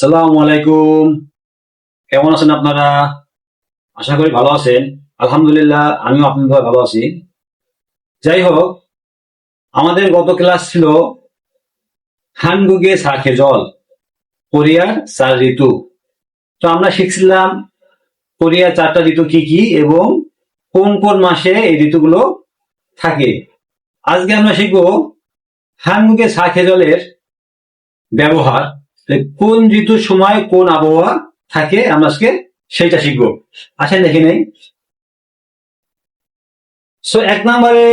সালাম আলাইকুম কেমন আছেন আপনারা? আশা করি ভালো আছেন। আলহামদুলিল্লাহ, আমিও আপনাদের ভালো আছি। যাই হোক, আমাদের গত ক্লাস ছিল হানগুগে সাখে জল কোরিয়ার চার ঋতু। তো আমরা শিখছিলাম কোরিয়ার চারটা ঋতু কি কি এবং কোন কোন মাসে এই ঋতুগুলো থাকে। আজকে আমরা শিখব হানগুগে সাখে জলের ব্যবহার। কোন ঋতুর সময় কোন আবহাওয়া থাকে, আমরা আজকে সেইটা শিখব। আসেন দেখে নেই। সো এক নম্বরে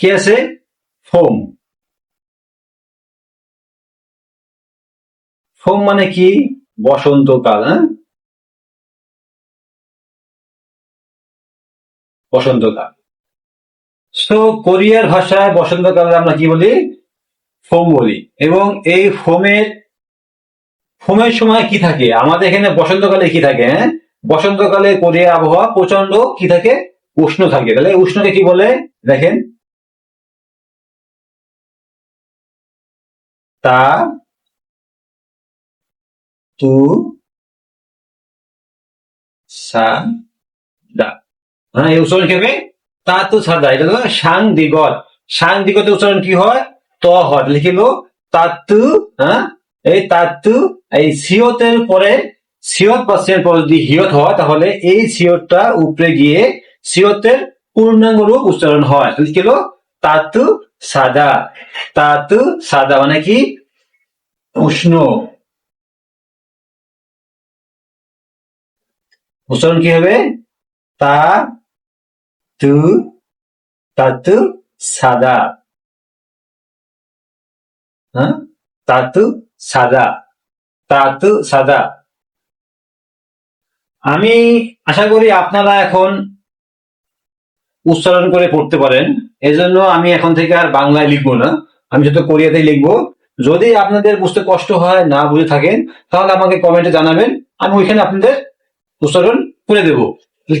কি আছে? ফোম। ফোম মানে কি? বসন্তকাল হ্যাঁ? বসন্তকাল সো কোরিয়ার ভাষায় বসন্তকালে আমরা কি বলি? ফোম বলি এবং এই ফোমের ফোমের সময় কি থাকে? আমাদের এখানে বসন্তকালে কি থাকে হ্যাঁ? বসন্তকালে কোরিয়া আবহাওয়া প্রচণ্ড কি থাকে? উষ্ণ থাকে। তাহলে উষ্ণকে কি বলে? দেখেন। তা, তু, সা, দা। হ্যাঁ এই উচ্চারণ কি হবে? তা, তু সাদা এটা হলো সাং দিগত সাং দিগতে উচ্চারণ কি হয়? ত লিখিল তাতু হ্যাঁ এই তাতু, এই সিয়তের পরে, সিয়ত পার্সেন্ট পরে যদি হিয়ত হয়, তাহলে এই সিয়তটা উপরে গিয়ে সিয়তের পূর্ণাঙ্গ রূপ উচ্চারণ হয়। হলো তাতু সাদা। তাতু সাদা মানে কি? উষ্ণ। উচ্চারণ কি হবে? তা, তু, তাতু সাদা। তাতু সাদা। তাতু সাদা। আমি আশা করি আপনারা এখন উচ্চারণ করে পড়তে পারেন। এজন্য আমি এখন থেকে আর বাংলায় লিখব না। আমি যত কোরিয়াতেই লিখব। যদি আপনাদের বুঝতে কষ্ট হয়, না বুঝে থাকেন, তাহলে আমাকে কমেন্টে জানাবেন। আমি ওইখানে আপনাদের উচ্চারণ করে দেবো।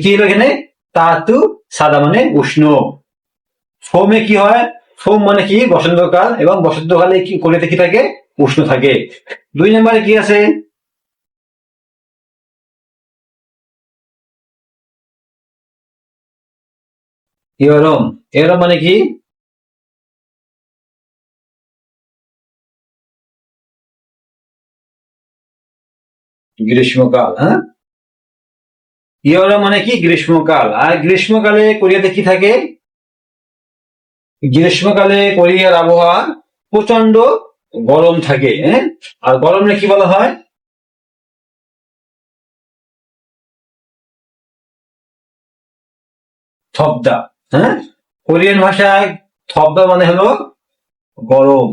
কি হলো এখানে? তাতু সাদা মানে উষ্ণ। ফোমে কি হয়? ফোম মানে কি? বসন্তকাল এবং বসন্তকালে কি কোরিয়াতে কি থাকে? উষ্ণ থাকে। দুই নম্বরে কি আছে? ইয়রম ইয়রম মানে কি? গ্রীষ্মকাল হ্যাঁ? ইয়রম মানে কি? গ্রীষ্মকাল। আর গ্রীষ্মকালে কোরিয়াতে কি থাকে? গ্রীষ্মকালে কোরিয়ার আবহাওয়া প্রচণ্ড গরম থাকে হ্যাঁ? আর গরমে কি বলা হয়? থবদা হ্যাঁ? কোরিয়ান ভাষায় থবদা মানে হলো গরম।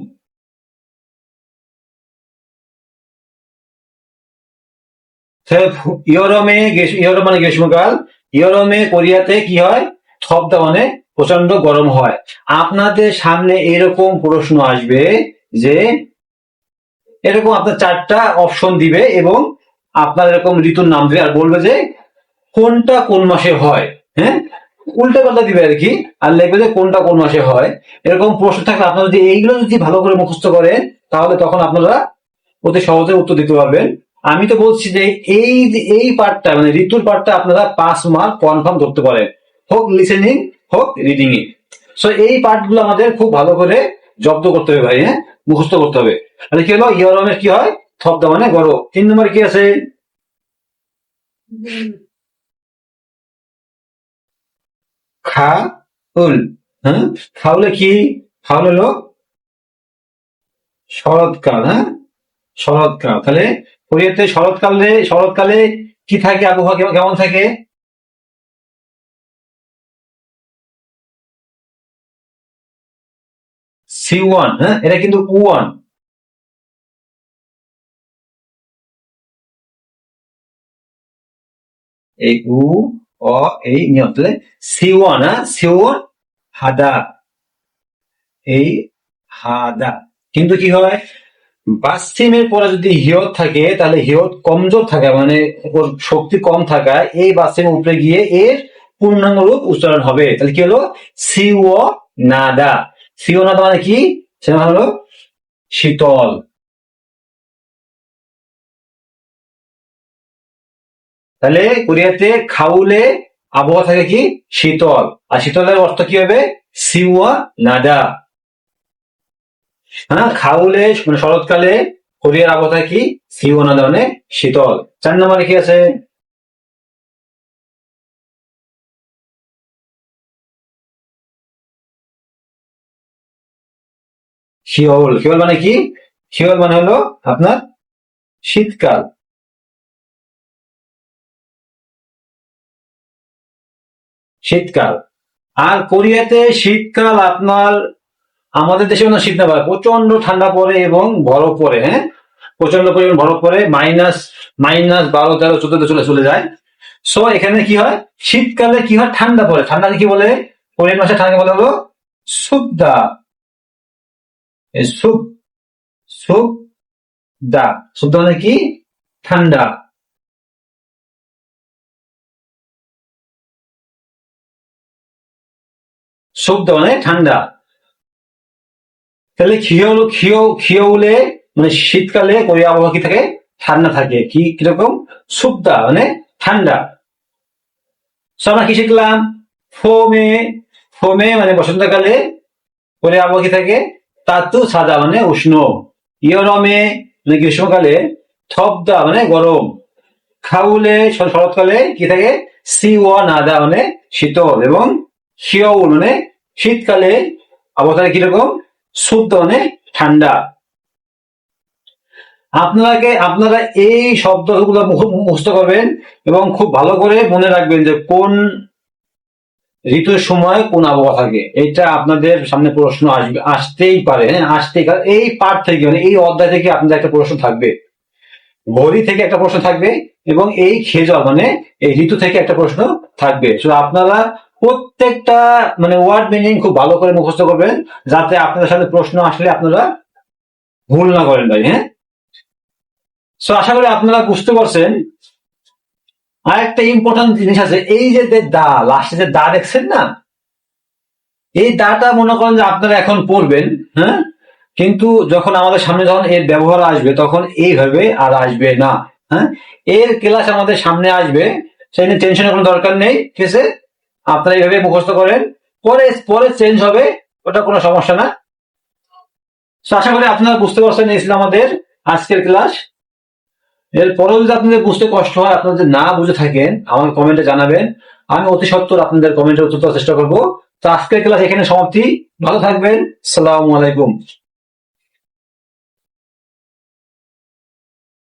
ইউরোমে ইউরোপ মানে গ্রীষ্মকাল ইউরোমে কোরিয়াতে কি হয়? থবদা মানে প্রচণ্ড গরম হয়। আপনাদের সামনে এরকম প্রশ্ন আসবে যে, এরকম আপনার চারটা অপশন দিবে এবং আপনার এরকম ঋতুর নাম দিবে আর বলবে যে, কোনটা কোন মাসে হয়? হ্যাঁ? উল্টা পাল্টা দিবে আর কি। আর লিখবে যে, কোনটা কোন মাসে হয়? এরকম প্রশ্ন থাকলে আপনারা যদি এইগুলো যদি ভালো করে মুখস্থ করেন, তাহলে তখন আপনারা অতি সহজে উত্তর দিতে পারবেন। আমি তো বলছি যে, এই এই পার্টটা মানে ঋতুর পার্টটা আপনারা পাঁচ মার্ক কনফার্ম করতে পারেন। হোক লিসেনিং হোক রিডিং এ সো এই পার্টগুলো আমাদের খুব ভালো করে জব্দ করতে হবে ভাই হ্যাঁ? মুখস্থ করতে হবে। তাহলে কি হলো? ইয়রমের কি হয়? থবদা মানে গরম তিন নম্বর কি আছে? খা উল। হ্যাঁ? খাউলে কি? খাউল হলো শরৎকাল হ্যাঁ? শরৎকাল। তাহলে শরৎকালে শরৎকালে কি থাকে? আবহাওয়া কেমন থাকে? সি ওয়ান হ্যাঁ? এটা কিন্তু ওয়ান এই উ অ এই নিয়ম। তাহলে সি ওয়ান হ্যাঁ? সি ওয়ান হাদা। এই হাদা। কিন্তু কি হয়? বাস্তিমের পরে যদি হিয়ত থাকে, তাহলে হিয়ত কমজোর থাকে মানে শক্তি কম থাকায় এই বাস্তিমের উপরে গিয়ে এর পূর্ণাঙ্গ রূপ উচ্চারণ হবে। তাহলে কি হলো? সিও নাদা। সিওনাত মানে কি? সেটা হলো শীতল। তাহলে কোরিয়াতে খাউলে আবহাওয়া থাকে কি? শীতল। আর শীতলের অর্থ কি হবে? সিওয়া নাদা হ্যাঁ খাউলে মানে শরৎকালে কোরিয়ার আবহাওয়া থাকে কি? সিওয়া নাদা মানে শীতল। চার নম্বরে কি আছে? শিওল শিওল মানে কি? শিওল মানে হলো আপনার শীতকাল। শীতকাল। আর কোরিয়াতে শীতকাল আপনার, আমাদের দেশে কোনো শীত না পড়ে প্রচণ্ড ঠান্ডা পড়ে এবং বরফ পড়ে হ্যাঁ? প্রচণ্ড পরিমাণ বরফ পড়ে, মাইনাস মাইনাস বারো, তেরো চোদ্দ চলে চলে যায়। সো এখানে কি হয়? শীতকালে কি হয়? ঠান্ডা পড়ে। ঠান্ডাকে কি বলে? কোরিয়ান মাসে ঠান্ডা বলে হলো সুদ্দা সুপ সুপ দা। সুপ মানে কি? ঠান্ডা। সুপ মানে ঠান্ডা। তাহলে খিও খিও খিওলে মানে শীতকালে কোরিয়া আবহাওয়া কি থাকে? ঠান্ডা থাকে। কি, কীরকম? সুপদা মানে ঠান্ডা। আমরা কি শিখলাম? ফোমে ফোমে মানে বসন্তকালে কোরিয়া আবহাওয়া কি থাকে? তাতু সাদা মানে উষ্ণ। ইয়রমে মানে গ্রীষ্মকালে থবদা মানে গরম। খাউলে শরৎকালে কি থাকে? সিওয়া নাদা মানে শীতল এবং শিয়উল মানে শীতকালে আবহাওয়া কীরকম? শুদ্ধ মানে ঠান্ডা। আপনাকে, আপনারা এই শব্দগুলো মুখ- মুখস্থ করবেন এবং খুব ভালো করে মনে রাখবেন যে কোন ঋতুর সময় কোন আবহাওয়া থাকে? এটা আপনাদের সামনে প্রশ্ন আসবে, আসতেই পারে হ্যাঁ? আসতেই পারে। এই পাঠ থেকে মানে এই অধ্যায় থেকে আপনাদের একটা প্রশ্ন থাকবে। ঘড়ি থেকে একটা প্রশ্ন থাকবে এবং এই খেজল মানে এই ঋতু থেকে একটা প্রশ্ন থাকবে। তো আপনারা প্রত্যেকটা মানে ওয়ার্ড মিনিং খুব ভালো করে মুখস্থ করবেন, যাতে আপনাদের সামনে প্রশ্ন আসলে আপনারা ভুল না করেন ভাই হ্যাঁ? সো আশা করি আপনারা বুঝতে পারছেন আর একটা ইম্পর্টেন্ট জিনিস আছে, এই যে দা লাস্টে যে দা দেখছেন না? এই দাটা মনে করেন যে আপনারা এখন পড়বেন হ্যাঁ? কিন্তু যখন আমাদের সামনে যখন এর ব্যবহার আসবে, তখন এইভাবে আর আসবে না হ্যাঁ? এর ক্লাস আমাদের সামনে আসবে, সেই নিয়ে টেনশনের কোনো দরকার নেই, ঠিক আছে? আপনারা এইভাবে মুখস্থ করেন, পরে পরে চেঞ্জ হবে, ওটা কোনো সমস্যা না। আশা করি আপনারা বুঝতে পারছেন, এই আমাদের আজকের ক্লাস এরপরেও যদি আপনাদের বুঝতে কষ্ট হয়, আপনারা যদি না বুঝে থাকেন, আমাকে কমেন্টে জানাবেন। আমি অতি সত্তর আপনাদের কমেন্টের উত্তর দেওয়ার চেষ্টা করব। তো আজকের ক্লাস এখানে সমাপ্তি। ভালো থাকবেন। সালাম আলাইকুম।